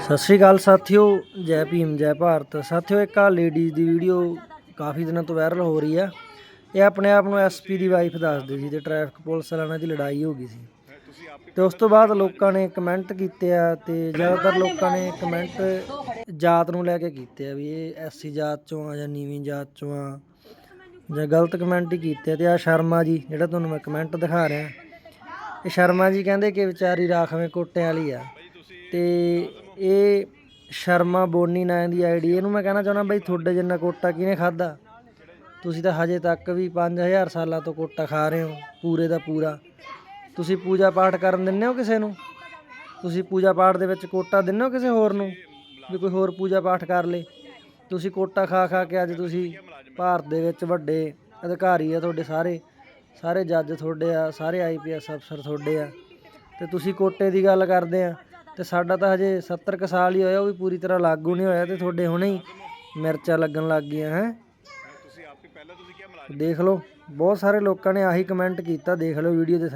ਸਤਿ ਸ਼੍ਰੀ ਅਕਾਲ ਸਾਥੀਓ, ਜੈ ਭੀਮ, ਜੈ ਭਾਰਤ। ਸਾਥੀਓ, ਇੱਕ ਆ ਲੇਡੀਜ਼ ਦੀ ਵੀਡੀਓ ਕਾਫੀ ਦਿਨਾਂ ਤੋਂ ਵਾਇਰਲ ਹੋ ਰਹੀ ਆ। ਇਹ ਆਪਣੇ ਆਪ ਨੂੰ ਐਸਪੀ ਦੀ ਵਾਈਫ ਦੱਸਦੀ ਸੀ ਤੇ ਟ੍ਰੈਫਿਕ ਪੁਲਿਸ ਵਾਲਿਆਂ ਦੀ ਲੜਾਈ ਹੋ ਗਈ ਸੀ। ਤੇ ਉਸ ਤੋਂ ਬਾਅਦ ਲੋਕਾਂ ਨੇ ਕਮੈਂਟ ਕੀਤੇ ਆ ਤੇ ਜ਼ਿਆਦਾਤਰ ਲੋਕਾਂ ਨੇ ਕਮੈਂਟ ਜਾਤ ਨੂੰ ਲੈ ਕੇ ਕੀਤੇ ਆ ਵੀ ਇਹ ਐਸਸੀ ਜਾਤ ਚੋਂ ਆ ਜਾਂ ਨੀਵੀਂ ਜਾਤ ਚੋਂ ਆ ਜਾਂ ਗਲਤ ਕਮੈਂਟ ਹੀ ਕੀਤੇ ਆ। ਤੇ ਆ ਸ਼ਰਮਾ ਜੀ, ਜਿਹੜਾ ਤੁਹਾਨੂੰ ਮੈਂ ਕਮੈਂਟ ਦਿਖਾ ਰਿਹਾ, ਇਹ ਸ਼ਰਮਾ ਜੀ ਕਹਿੰਦੇ ਕਿ ਵਿਚਾਰੀ ਰਾਖਵੇਂ ਕੋਟਿਆਂ ਵਾਲੀ ਆ। ਤੇ ਇਹ ਸ਼ਰਮਾ ਬੋਨੀ ਨਾਂ ਦੀ ਆਈਡੀ ਇਹਨੂੰ ਮੈਂ ਕਹਿਣਾ ਚਾਹੁੰਦਾ ਬਈ ਤੁਹਾਡੇ ਜਿੰਨਾ ਕੋਟਾ ਕਿਹਨੇ ਖਾਦਾ ਤੁਸੀਂ ਤਾਂ ਹਜੇ ਤੱਕ ਵੀ 5000 ਸਾਲਾਂ ਤੋਂ ਕੋਟਾ ਖਾ ਰਹੇ ਹੋ, ਪੂਰੇ ਦਾ ਪੂਰਾ। ਤੁਸੀਂ ਪੂਜਾ ਪਾਠ ਕਰਨ ਦਿੰਦੇ ਹੋ ਕਿਸੇ ਨੂੰ? ਤੁਸੀਂ ਪੂਜਾ ਪਾਠ ਦੇ ਵਿੱਚ ਕੋਟਾ ਦਿੰਦੇ ਹੋ ਕਿਸੇ ਹੋਰ ਨੂੰ? ਵੀ ਕੋਈ ਹੋਰ ਪੂਜਾ ਪਾਠ ਕਰ ਲੇ। ਤੁਸੀਂ ਕੋਟਾ ਖਾ ਖਾ ਕੇ ਅੱਜ ਤੁਸੀਂ ਭਾਰਤ ਦੇ ਵਿੱਚ ਵੱਡੇ ਅਧਿਕਾਰੀ ਆ ਤੁਹਾਡੇ ਸਾਰੇ। ਸਾਰੇ ਜੱਜ ਤੁਹਾਡੇ ਆ, ਸਾਰੇ ਆਈਪੀਐਸ ਅਫਸਰ ਤੁਹਾਡੇ ਆ। ਤੇ ਤੁਸੀਂ ਕੋਟੇ ਦੀ ਗੱਲ ਕਰਦੇ ਆ। ਤੇ ਸਾਡਾ ਤਾਂ ਹਜੇ 70 ਕੁ ਸਾਲ ਹੀ ਹੋਇਆ ਉਹ ਵੀ ਪੂਰੀ ਤਰ੍ਹਾਂ ਲਾਗੂ ਨਹੀਂ ਹੋਇਆ ਤੇ ਤੁਹਾਡੇ ਹੁਣੇ ਹੀ ਮਿਰਚਾਂ ਲੱਗਣ ਲੱਗ ਗਈਆਂ ਹੈ। ਦੇਖ ਲਓ ਬਹੁਤ ਸਾਰੇ ਲੋਕਾਂ ਨੇ ਆਹੀ ਕਮੈਂਟ ਕੀਤਾ ਦੇਖ ਲਓ ਵੀਡੀਓ ਦੇ